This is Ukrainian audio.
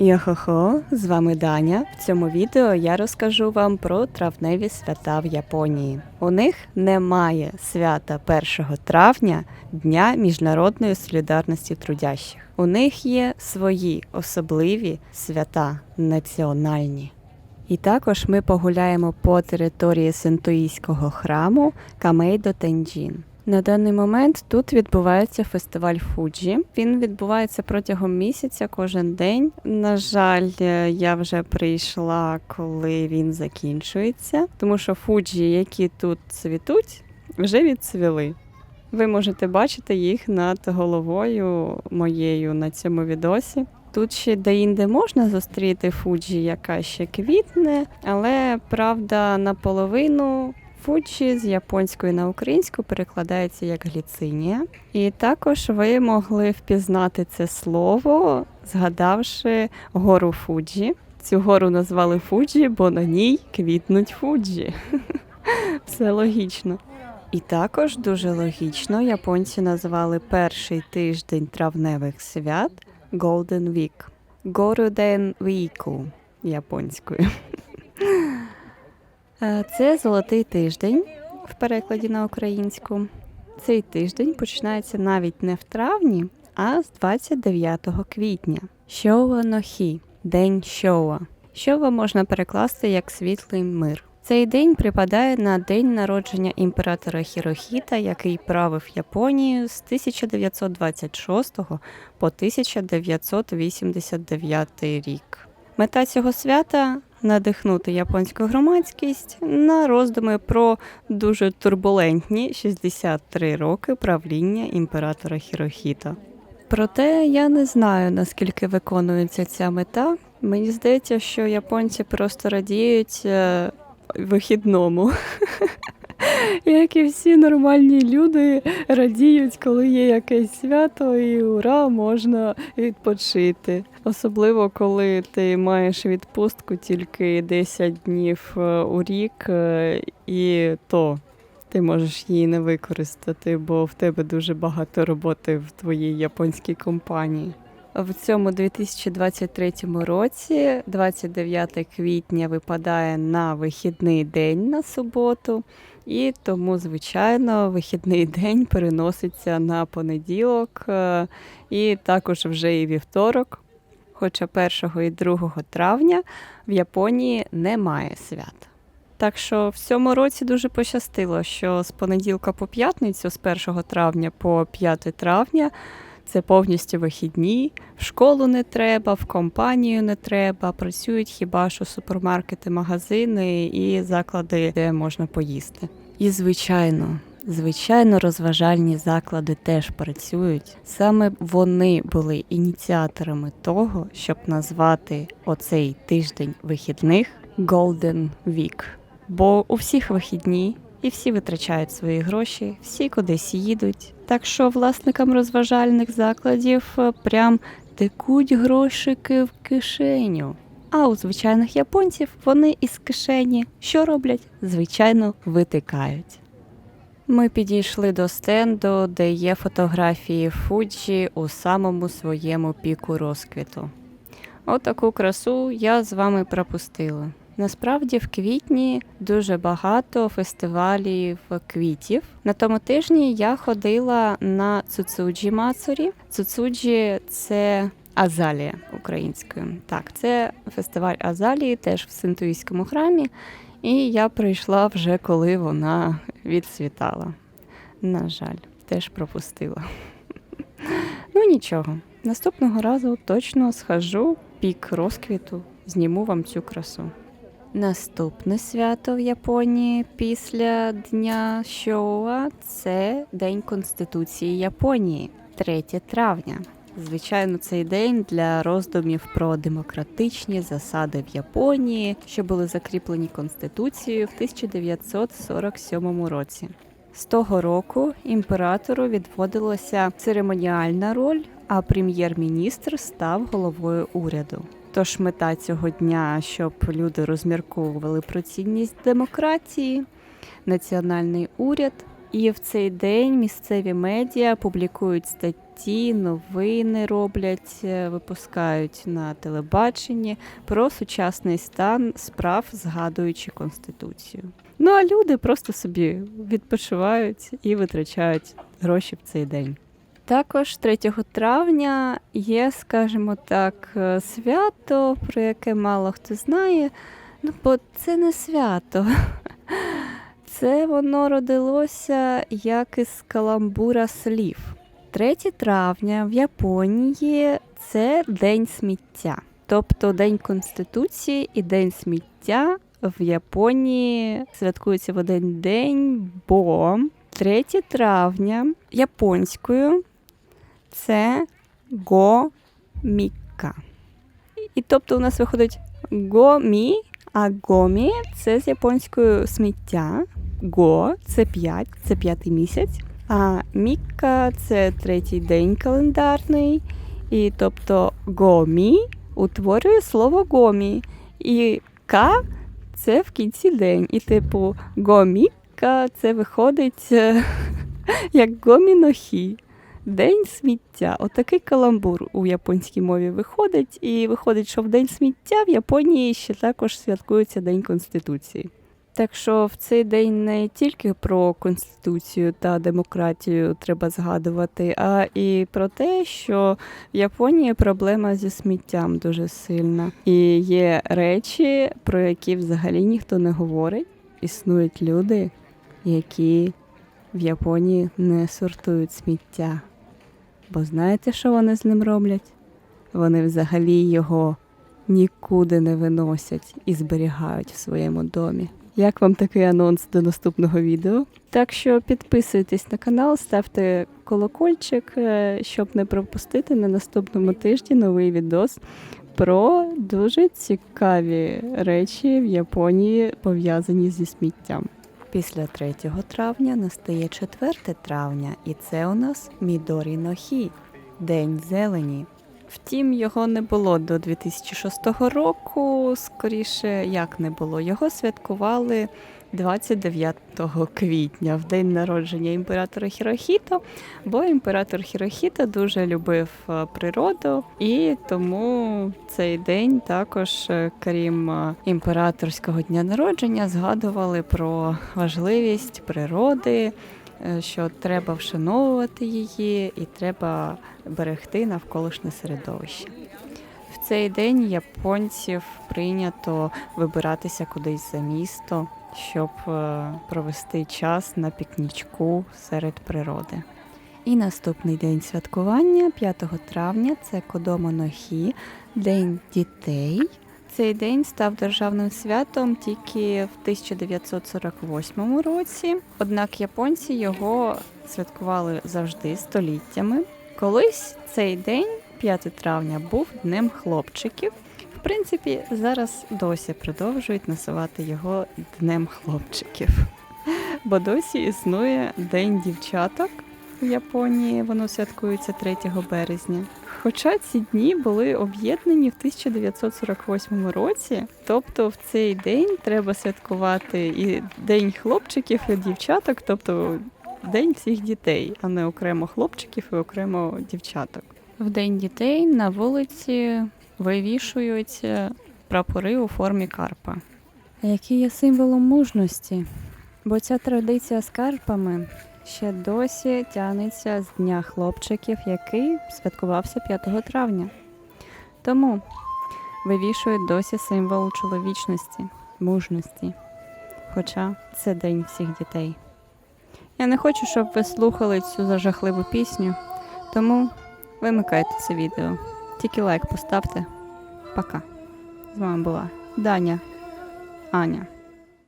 Йохохо, з вами Даня. В цьому відео я розкажу вам про травневі свята в Японії. У них немає свята 1 травня, Дня міжнародної солідарності трудящих. У них є свої особливі свята національні. І також ми погуляємо по території синтоїського храму Камейдо Тенджін. На даний момент тут відбувається фестиваль Фуджі. Він відбувається протягом місяця кожен день. На жаль, е, я вже прийшла, коли він закінчується, тому що фуджі, які тут цвітуть, вже відцвіли. Ви можете бачити їх над головою моєю на цьому відосі. Тут ще деінде можна зустріти фуджі, яка ще квітне, але правда наполовину фуджі з японської на українську перекладається як гліцинія. І також ви могли впізнати це слово, згадавши гору Фуджі. Цю гору назвали Фуджі, бо на ній квітнуть фуджі. Все логічно. І також дуже логічно японці назвали перший тиждень травневих свят Golden Week. Горуден Віку японською. Е, Це золотий тиждень в перекладі на українську. Цей тиждень починається навіть не в травні, а з 29 квітня. Шоуа нохі День Шоуа. Шоуа можна перекласти як світлий мир. Цей день припадає на день народження імператора Хірохіта, який правив Японією з 1926 по 1989 рік. Мета цього свята надихнути японську громадськість на роздуми про дуже турбулентні 63 роки правління імператора Хірохіта. Проте я не знаю, наскільки виконується ця мета. Мені здається, що японці просто радіють е, вихідному. Як і всі нормальні люди радіють, коли є якесь свято, і ура, можна відпочити. Особливо, коли ти маєш відпустку тільки 10 днів е, у рік, е, і то ти можеш її не використати, бо в тебе дуже багато роботи в твоїй японській компанії. В цьому 2023 році, 29 квітня, випадає на вихідний день на суботу, і тому, звичайно, вихідний день переноситься на понеділок, е, і також вже і вівторок. Хоча 1 і 2 травня в Японії немає свят. Так що в цьому році дуже пощастило, що з понеділка по п'ятницю, з 1 травня по 5 травня, це повністю вихідні, в школу не треба, в компанію не треба. Працюють хіба що супермаркети, магазини і заклади, де можна поїсти. І звичайно, звичайно, розважальні заклади теж працюють. Саме вони були ініціаторами того, щоб назвати оцей тиждень вихідних Golden Week. Бо у всіх вихідні і всі витрачають свої гроші, всі кудись їдуть. Так що власникам розважальних закладів е, прям текуть грошики в кишеню. А у звичайних японців вони із кишені що роблять? Звичайно, витикають. Ми підійшли до стенду, де є фотографії Фуджі у самому своєму піку розквіту. Отаку красу я з вами пропустила. Насправді в квітні дуже багато фестивалів квітів. На тому тижні я ходила на Цуцуджі Мацурі. Цуцуджі це Азалія українською. Так, це фестиваль Азалії, теж в синтуїському храмі. І я прийшла вже коли вона відцвітала. На жаль, теж пропустила. Ну нічого, наступного разу точно схожу пік розквіту, зніму вам цю красу. Наступне свято в Японії після Дня Шоуа це День Конституції Японії, 3 травня. Звичайно, цей день для роздумів про демократичні засади в Японії, що були закріплені Конституцією в 1947 році. З того року імператору відводилася церемоніальна роль, а прем'єр-міністр став головою уряду. Тож мета цього дня, щоб люди розмірковували про цінність демократії, національний уряд. І в цей день місцеві медіа публікують статті новини роблять, е, випускають на телебаченні про сучасний стан справ, згадуючи конституцію. Ну а люди просто собі відпочивають і витрачають гроші в цей день. Також 3 травня є, скажімо так, е, свято, про яке мало хто знає. Ну, бо це не свято. Це воно родилося як із каламбура слів. 3 травня в Японії це День сміття, тобто День Конституції і День сміття в Японії святкується в один день, бо 3 травня японською це гоміка. І тобто у нас виходить гомі, а гомі це з японською сміття. Го це 5, це п'ятий місяць. А мікка це третій день календарний. І тобто гомі утворює слово гомі. І ка це в кінці день. І типу гоміка це виходить е, як гомінохі. День сміття. Отакий каламбур у японській мові виходить. І виходить, що в День сміття в Японії ще також святкується День Конституції. Так що в цей день не тільки про конституцію та демократію треба згадувати, а і про те, що в Японії проблема зі сміттям дуже сильна. І є речі, про які взагалі ніхто не говорить. Існують люди, які в Японії не сортують сміття. Бо знаєте, що вони з ним роблять? Вони взагалі його нікуди не виносять і зберігають в своєму домі. Як вам такий анонс до наступного відео? Так що підписуйтесь на канал, ставте колокольчик, е, щоб не пропустити на наступному тижні новий відос про дуже цікаві речі в Японії пов'язані зі сміттям. Після 3 травня настає 4 травня, і це у нас Мідорі Нохі День зелені. Втім, його не було до 2006 року. Скоріше, як не було, його святкували 29 квітня, в день народження імператора Хірохіто, бо імператор Хірохіто дуже любив е, природу, і тому цей день також, е, крім е, імператорського дня народження, згадували про важливість природи. Е, Що треба вшановувати її і треба берегти навколишнє середовище. В цей день японців прийнято вибиратися кудись за місто, щоб е, провести час на пікнічку серед природи. І наступний день святкування 5 травня це Кодомо Нохі, День дітей. Цей день став державним святом тільки в 1948 році. Однак японці його святкували завжди століттями. Колись цей день, 5 травня, був днем хлопчиків. В принципі, зараз досі продовжують називати його днем хлопчиків. Бо досі існує День дівчаток в Японії, воно святкується 3 березня. Хоча ці дні були об'єднані в 1948 році, тобто в цей день треба святкувати і День хлопчиків і дівчаток, тобто День всіх дітей, а не окремо хлопчиків і окремо дівчаток. В День дітей на вулиці вивішують прапори у формі карпа, які є символом мужності. Бо ця традиція з карпами ще досі тягнеться з Дня хлопчиків, який святкувався 5 травня. Тому вивішують досі символ чоловічності, мужності. Хоча це День всіх дітей. Я не хочу, щоб ви слухали цю зажахливу пісню, тому вимикайте це відео. Тільки лайк поставте. Пока. З вами була Даня, Аня.